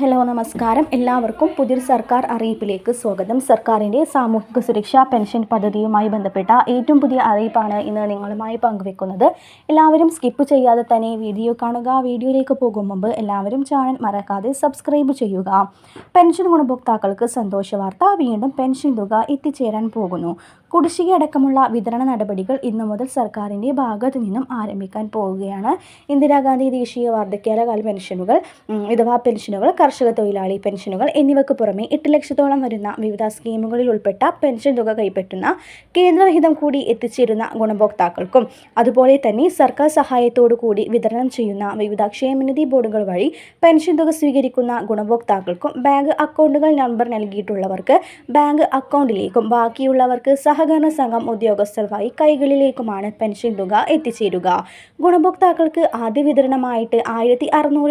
Hello നമസ്കാരം. എല്ലാവർക്കും പുതിയൊരു സർക്കാർ അറിയിപ്പിലേക്ക് സ്വാഗതം. സർക്കാരിന്റെ സാമൂഹിക സുരക്ഷാ പെൻഷൻ പദ്ധതിയുമായി ബന്ധപ്പെട്ട ഏറ്റവും പുതിയ അറിയിപ്പാണ് ഇന്ന് നിങ്ങളുമായി പങ്കുവെക്കുന്നത്. എല്ലാവരും സ്കിപ്പ് ചെയ്യാതെ തന്നെ വീഡിയോ കാണുക. വീഡിയോയിലേക്ക് പോകും മുമ്പ് എല്ലാവരും ചാനൽ മറക്കാതെ സബ്സ്ക്രൈബ് ചെയ്യുക. പെൻഷൻ ഗുണഭോക്താക്കൾക്ക് സന്തോഷ വാർത്ത. വീണ്ടും പെൻഷൻ തുക എത്തിച്ചേരാൻ പോകുന്നു. കുടിശ്ശിക അടക്കമുള്ള വിതരണ നടപടികൾ ഇന്നു മുതൽ സർക്കാരിന്റെ ഭാഗത്തു നിന്നും ആരംഭിക്കാൻ പോവുകയാണ്. ഇന്ദിരാഗാന്ധി ദേശീയ വാർദ്ധക്യകാല പെൻഷനുകൾ വിധവാ പെൻഷനുകൾ കർഷക തൊഴിലാളി പെൻഷനുകൾ എന്നിവയ്ക്ക് പുറമെ എട്ട് ലക്ഷത്തോളം വരുന്ന വിവിധ സ്കീമുകളിൽ ഉൾപ്പെട്ട പെൻഷൻ തുക കൈപ്പറ്റുന്ന കേന്ദ്രവിഹിതം കൂടി എത്തിച്ചേരുന്ന ഗുണഭോക്താക്കൾക്കും അതുപോലെ തന്നെ സർക്കാർ സഹായത്തോടു കൂടി വിതരണം ചെയ്യുന്ന വിവിധ ക്ഷേമനിധി ബോർഡുകൾ വഴി പെൻഷൻ തുക സ്വീകരിക്കുന്ന ഗുണഭോക്താക്കൾക്കും ബാങ്ക് അക്കൗണ്ടുകൾ നമ്പർ നൽകിയിട്ടുള്ളവർക്ക് ബാങ്ക് അക്കൗണ്ടിലേക്കും ബാക്കിയുള്ളവർക്ക് സഹകരണ സംഘം ഉദ്യോഗസ്ഥർ വഴി കൈകളിലേക്കുമാണ് പെൻഷൻ തുക എത്തിച്ചേരുക. ഗുണഭോക്താക്കൾക്ക് ആദ്യ വിതരണമായിട്ട് ആയിരത്തി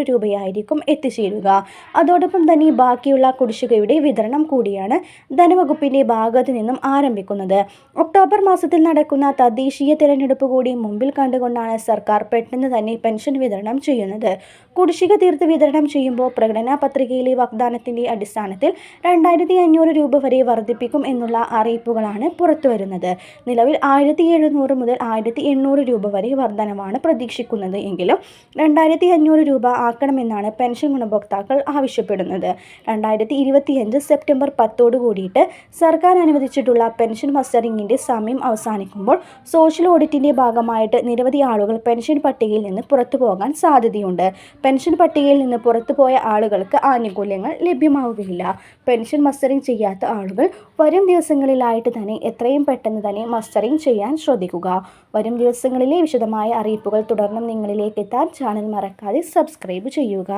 രൂപയായിരിക്കും എത്തിച്ചേരുക. അതോടൊപ്പം തന്നെ ബാക്കിയുള്ള കുടിശ്ശികയുടെ വിതരണം കൂടിയാണ് ധനവകുപ്പിന്റെ ഭാഗത്തു നിന്നും ആരംഭിക്കുന്നത്. ഒക്ടോബർ മാസത്തിൽ നടക്കുന്ന തദ്ദേശീയ തിരഞ്ഞെടുപ്പ് കൂടി മുമ്പിൽ കണ്ടുകൊണ്ടാണ് സർക്കാർ പെട്ടെന്ന് തന്നെ പെൻഷൻ വിതരണം ചെയ്യുന്നത്. കുടിശ്ശിക തീർത്ത് വിതരണം ചെയ്യുമ്പോൾ പ്രകടന പത്രികയിലെ വാഗ്ദാനത്തിന്റെ അടിസ്ഥാനത്തിൽ രണ്ടായിരത്തി അഞ്ഞൂറ് രൂപ വരെ വർദ്ധിപ്പിക്കും എന്നുള്ള അറിയിപ്പുകളാണ് പുറത്തുവരുന്നത്. നിലവിൽ ആയിരത്തി എഴുന്നൂറ് മുതൽ ആയിരത്തി എണ്ണൂറ് രൂപ വരെ വർധനമാണ് പ്രതീക്ഷിക്കുന്നത് എങ്കിലും രണ്ടായിരത്തി അഞ്ഞൂറ് രൂപ ആക്കണമെന്നാണ് പെൻഷൻ ഗുണഭോക്താക്കൾ ആവശ്യപ്പെടുന്നത്. രണ്ടായിരത്തി ഇരുപത്തിയഞ്ച് സെപ്റ്റംബർ പത്തോട് കൂടിയിട്ട് സർക്കാർ അനുവദിച്ചിട്ടുള്ള പെൻഷൻ മസ്റ്ററിങ്ങിന്റെ സമയം അവസാനിക്കുമ്പോൾ സോഷ്യൽ ഓഡിറ്റിന്റെ ഭാഗമായിട്ട് നിരവധി ആളുകൾ പെൻഷൻ പട്ടികയിൽ നിന്ന് പുറത്തു പോകാൻ സാധ്യതയുണ്ട്. പെൻഷൻ പട്ടികയിൽ നിന്ന് പുറത്തു പോയ ആളുകൾക്ക് ആനുകൂല്യങ്ങൾ ലഭ്യമാവുകയില്ല. പെൻഷൻ മസ്റ്ററിംഗ് ചെയ്യാത്ത ആളുകൾ വരും ദിവസങ്ങളിലായിട്ട് തന്നെ എത്രയും പെട്ടെന്ന് തന്നെ മസ്റ്ററിംഗ് ചെയ്യാൻ ശ്രദ്ധിക്കുക. വരും ദിവസങ്ങളിലെ വിശദമായ അറിയിപ്പുകൾ തുടർന്നും നിങ്ങളിലേക്ക് എത്താൻ ചാനൽ മറക്കാതെ സബ്സ്ക്രൈബ് ചെയ്യുക.